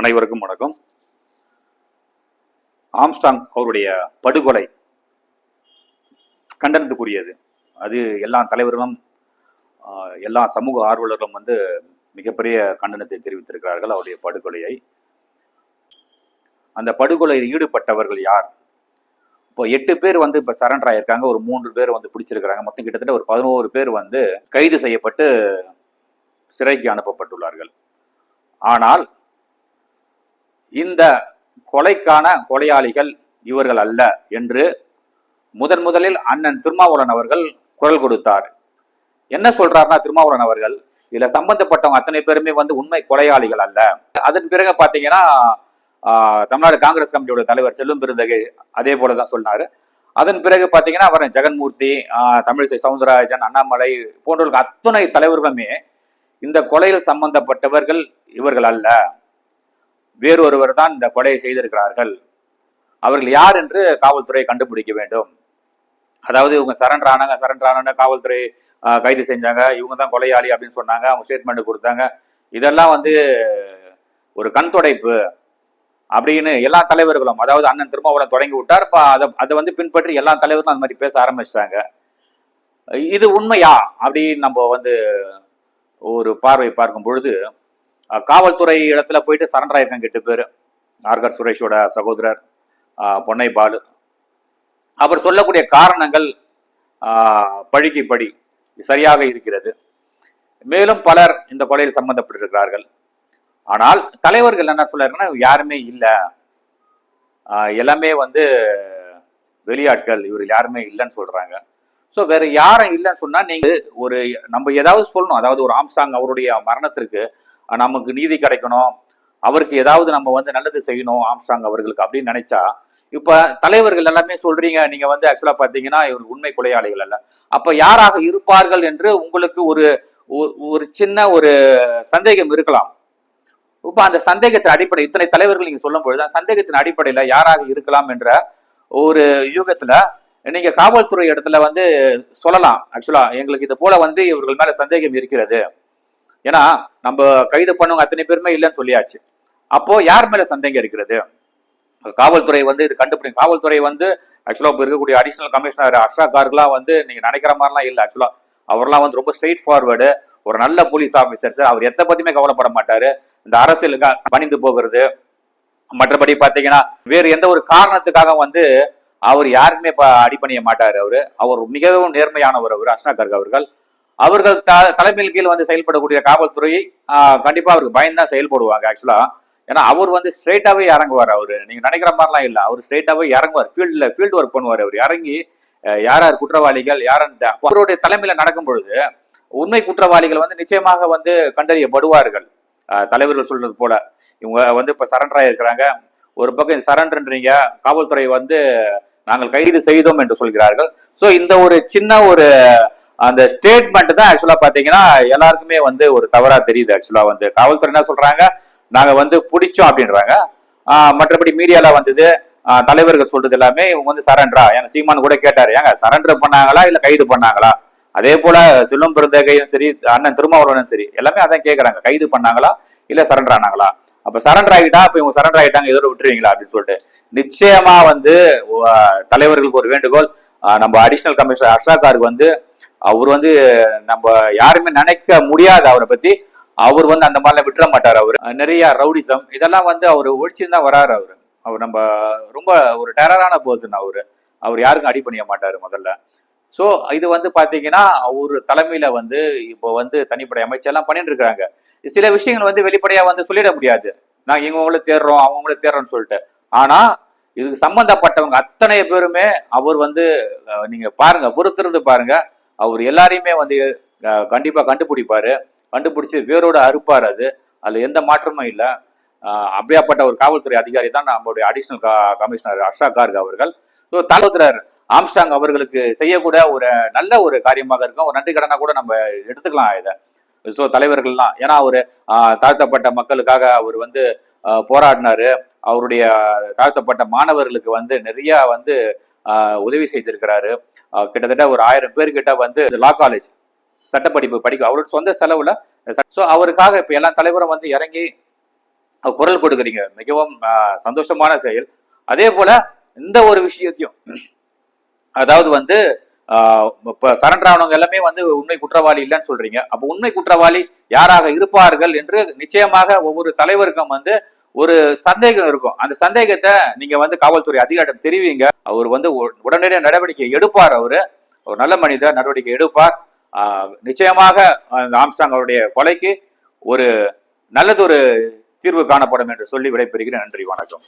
அனைவருக்கும் வணக்கம். ஆம்ஸ்டாங் அவருடைய படுகொலை கண்டனத்துக்குரியது. அது எல்லா தலைவர்களும் எல்லா சமூக ஆர்வலர்களும் வந்து மிகப்பெரிய கண்டனத்தை தெரிவித்திருக்கிறார்கள் அவருடைய படுகொலையை. அந்த படுகொலையில் ஈடுபட்டவர்கள் யார்? இப்போ எட்டு பேர் வந்து இப்போ சரண்டர் ஆயிருக்காங்க. ஒரு மூன்று பேர் வந்து பிடிச்சிருக்கிறாங்க. மொத்தம் கிட்டத்தட்ட ஒரு பதினோரு பேர் வந்து கைது செய்யப்பட்டு சிறைக்கு அனுப்பப்பட்டுள்ளார்கள். ஆனால் இந்த கொலைக்கான கொலையாளிகள் இவர்கள் அல்ல என்று முதன் முதலில் அண்ணன் திருமாவளவன் அவர்கள் குரல் கொடுத்தார். என்ன சொல்றாருன்னா திருமாவளவன் அவர்கள் இதுல சம்பந்தப்பட்டவங்க அத்தனை பேருமே வந்து உண்மை கொலையாளிகள் அல்ல. அதன் பிறகு பாத்தீங்கன்னா தமிழ்நாடு காங்கிரஸ் கமிட்டியோட தலைவர் செல்லும் பிறந்தகு அதே போலதான் சொன்னாரு. அதன் பிறகு பாத்தீங்கன்னா அவர் ஜெகன்மூர்த்தி தமிழிசை சவுந்தரராஜன் அண்ணாமலை போன்றவர்கள் அத்துணை தலைவர்களுமே இந்த கொலையில் சம்பந்தப்பட்டவர்கள் இவர்கள் அல்ல. வேறொருவர் தான் இந்த கொலையை செய்திருக்கிறார்கள். அவர்கள் யார் என்று காவல்துறை கண்டுபிடிக்க வேண்டும். அதாவது இவங்க சரண்டர் ஆனாங்க சரண்டர் ஆனாங்க காவல்துறை கைது செஞ்சாங்க. இவங்க தான் கொலையாளி அப்படின்னு சொன்னாங்க. அவங்க ஸ்டேட்மெண்ட் கொடுத்தாங்க. இதெல்லாம் வந்து ஒரு கண் துடைப்பு அப்படின்னு எல்லா தலைவர்களும் அதாவது அண்ணன் திருமாவளவன் தொடங்கி விட்டார். இப்போ அதை அதை வந்து பின்பற்றி எல்லா தலைவரும் அந்த மாதிரி பேச ஆரம்பிச்சிட்டாங்க. இது உண்மையா அப்படின்னு நம்ம வந்து ஒரு பார்வை பார்க்கும் பொழுது காவல்துறை இடத்துல போயிட்டு சரண்டர் ஆயிருக்காங்க எட்டு பேர். ஆர்கர் சுரேஷோட சகோதரர் பொன்னை பாலு. அவர் சொல்லக்கூடிய காரணங்கள் பழிக்கு படி சரியாக இருக்கிறது. மேலும் பலர் இந்த கொலையில் சம்பந்தப்பட்டிருக்கிறார்கள். ஆனால் தலைவர்கள் என்ன சொல்றாருன்னா யாருமே இல்லை. எல்லாமே வந்து வெளியாட்கள் இவர் யாருமே இல்லைன்னு சொல்றாங்க. ஸோ வேற யாரும் இல்லைன்னு சொன்னா நீங்க ஒரு நம்ம ஏதாவது சொல்லணும். அதாவது ஒரு ஆம்ஸ்டாங் அவருடைய மரணத்திற்கு நமக்கு நீதி கிடைக்கணும். அவருக்கு ஏதாவது நம்ம வந்து நல்லது செய்யணும் ஆம்ஸ்டாங் அவர்களுக்கு அப்படின்னு நினைச்சா இப்ப தலைவர்கள் எல்லாமே சொல்றீங்க நீங்க வந்து ஆக்சுவலா பாத்தீங்கன்னா இவர் உண்மை கொலையாளிகள் அல்ல. அப்ப யாராக இருப்பார்கள் என்று உங்களுக்கு ஒரு ஒரு- சின்ன ஒரு சந்தேகம் இருக்கலாம். இப்ப அந்த சந்தேகத்தின் அடிப்படை இத்தனை தலைவர்கள் நீங்க சொல்லும் பொழுது சந்தேகத்தின் அடிப்படையில யாராக இருக்கலாம் என்ற ஒரு யூகத்துல நீங்க காவல்துறை இடத்துல வந்து சொல்லலாம். ஆக்சுவலா எங்களுக்கு இது போல வந்து இவர்கள் மேல சந்தேகம் இருக்கிறது. ஏன்னா நம்ம கைது பண்ணவங்க அத்தனை பேருமே இல்லைன்னு சொல்லியாச்சு. அப்போ யார் மேல சந்தேகம் இருக்கிறது? காவல்துறை வந்து இது கண்டுபிடி காவல்துறை வந்து ஆக்சுவலா இப்போ இருக்கக்கூடிய அடிஷனல் கமிஷனர் அர்ஷா கார்க்லாம் வந்து நீங்க நினைக்கிற மாதிரிலாம் இல்லை ஆக்சுவலா அவர்லாம் வந்து ரொம்ப ஸ்ட்ரெயிட் ஃபார்வேர்டு ஒரு நல்ல போலீஸ் ஆஃபீஸர் சார் அவர் எதை பத்தியுமே கவலைப்பட மாட்டாரு. இந்த அரசியலுக்கு பணிந்து போகிறது. மற்றபடி பாத்தீங்கன்னா வேறு எந்த ஒரு காரணத்துக்காக வந்து அவர் யாருக்குமே இப்ப அடிபணிய மாட்டார் அவர். அவர் மிகவும் நேர்மையானவர் அவர் அர்ஷனா கர்க் அவர்கள். அவர்கள் த தலைமையில் கீழ் வந்து செயல்படக்கூடிய காவல்துறை கண்டிப்பாக அவருக்கு பயந்தான் செயல்படுவாங்க ஆக்சுவலாக ஏன்னா அவர் வந்து ஸ்ட்ரெயிட்டாகவே இறங்குவார் அவர். நீங்கள் நினைக்கிற மாதிரிலாம் இல்லை. அவர் ஸ்ட்ரெயிட்டாகவே இறங்குவார். ஃபீல்டில் ஃபீல்டு ஒர்க் பண்ணுவார் அவர். இறங்கி யார் யார் குற்றவாளிகள் யார் அவருடைய தலைமையில் நடக்கும் பொழுது உண்மை குற்றவாளிகள் வந்து நிச்சயமாக வந்து கண்டறியப்படுவார்கள். தலைவர்கள் சொல்றது போல. இவங்க வந்து இப்போ சரண்டர் இருக்கிறாங்க ஒரு பக்கம் சரண்டர்ன்றீங்க காவல்துறை வந்து நாங்கள் கைது செய்தோம் என்று சொல்கிறார்கள். ஸோ இந்த ஒரு சின்ன ஒரு அந்த ஸ்டேட்மெண்ட் தான் ஆக்சுவலா பாத்தீங்கன்னா எல்லாருக்குமே வந்து ஒரு தவறா தெரியுது ஆக்சுவலா வந்து. காவல்துறை என்ன சொல்றாங்க? நாங்க வந்து பிடிச்சோம் அப்படின்றாங்க. மற்றபடி மீடியால வந்தது தலைவர்கள் சொல்றது எல்லாமே இவங்க வந்து சரண்டரா? ஏங்க சீமான் கூட கேட்டாரு. ஏங்க சரண்டர் பண்ணாங்களா இல்ல கைது பண்ணாங்களா? அதே போல செல்வம் பிறந்தகையும் சரி அண்ணன் திருமாவளவனும் சரி எல்லாமே அதான் கேட்கறாங்க கைது பண்ணாங்களா இல்ல சரண்டர் ஆனாங்களா அப்ப சரண்டர் ஆகிட்டா அப்ப இவங்க சரண்டர் ஆகிட்டாங்க இதோட விட்டுருவீங்களா அப்படின்னு சொல்லிட்டு. நிச்சயமா வந்து தலைவர்களுக்கு ஒரு வேண்டுகோள். நம்ம அடிஷனல் கமிஷனர் ஹர்ஷா வந்து அவர் வந்து நம்ம யாருமே நினைக்க முடியாது அவரை பத்தி. அவர் வந்து அந்த மாதிரிலாம் விட்டுற மாட்டார் அவர். நிறைய ரவுடிசம் இதெல்லாம் வந்து அவர் ஒழிச்சுன்னு தான் வராரு அவர். அவர் நம்ம ரொம்ப ஒரு டெரரான பர்சன் அவர். அவர் யாருக்கும் அடி பண்ணிய மாட்டார் முதல்ல. ஸோ இது வந்து பார்த்தீங்கன்னா அவர் தலைமையில வந்து இப்போ வந்து தனிப்படை அமைச்சர்லாம் பண்ணிட்டு இருக்கிறாங்க சில விஷயங்கள் வந்து வெளிப்படையாக வந்து சொல்லிட முடியாது. நாங்கள் இவங்களை தேடுறோம் அவங்கள தேடுறோம்னு சொல்லிட்டு. ஆனால் இதுக்கு சம்பந்தப்பட்டவங்க அத்தனை பேருமே அவர் வந்து நீங்கள் பாருங்கள் பொறுத்திருந்து பாருங்கள் அவர் எல்லாரையுமே வந்து கண்டிப்பாக கண்டுபிடிப்பார். கண்டுபிடிச்சி கண்டுபிடிச்சு வேரோட அறுப்பார் அது. அதில் எந்த மாற்றமும் இல்லை. அப்படியாப்பட்ட ஒரு காவல்துறை அதிகாரி தான் நம்மளுடைய அடிஷனல் கமிஷனர் அர்ஷா கார்க் அவர்கள். ஸோ தலைவர் ஆம்ஸ்டாங் அவர்களுக்கு செய்யக்கூட ஒரு நல்ல ஒரு காரியமாக இருக்கும். ஒரு நன்றி கடனாக கூட நம்ம எடுத்துக்கலாம் இதை. ஸோ தலைவர்கள்லாம் ஏன்னா அவர் தாழ்த்தப்பட்ட மக்களுக்காக அவர் வந்து போராடினாரு. அவருடைய தாழ்த்தப்பட்ட மாணவர்களுக்கு வந்து நிறையா வந்து உதவி செய்திருக்கிறாரு. கிட்டத்தட்ட ஒரு ஆயிரம் பேர்கிட்ட வந்து லா காலேஜ் சட்டப்படிப்பு படிக்க அவரோட சொந்த செலவுல ஸோ அவருக்காக இப்போ எல்லா தலைவரும் வந்து இறங்கி குரல் கொடுக்குறீங்க. மிகவும் சந்தோஷமான செயல். அதே போல இந்த ஒரு விஷயத்தையும் அதாவது வந்து இப்போ சரண்டர் ஆனவங்க எல்லாமே வந்து உண்மை குற்றவாளி இல்லைன்னு சொல்றீங்க. அப்போ உண்மை குற்றவாளி யாராக இருப்பார்கள் என்று நிச்சயமாக ஒவ்வொரு தலைவருக்கும் வந்து ஒரு சந்தேகம் இருக்கும். அந்த சந்தேகத்தை நீங்க வந்து காவல்துறை அதிகாரம் தெரிவிங்க. அவர் வந்து உ- உடனடியாக நடவடிக்கை எடுப்பார் அவரு. ஒரு நல்ல மனிதர் நடவடிக்கை எடுப்பார். நிச்சயமாக அந்த ஆம்ஸ்டாங் அவருடைய கொலைக்கு ஒரு நல்லதொரு தீர்வு காணப்படும் என்று சொல்லி விடைபெறுகிறேன். நன்றி வணக்கம்.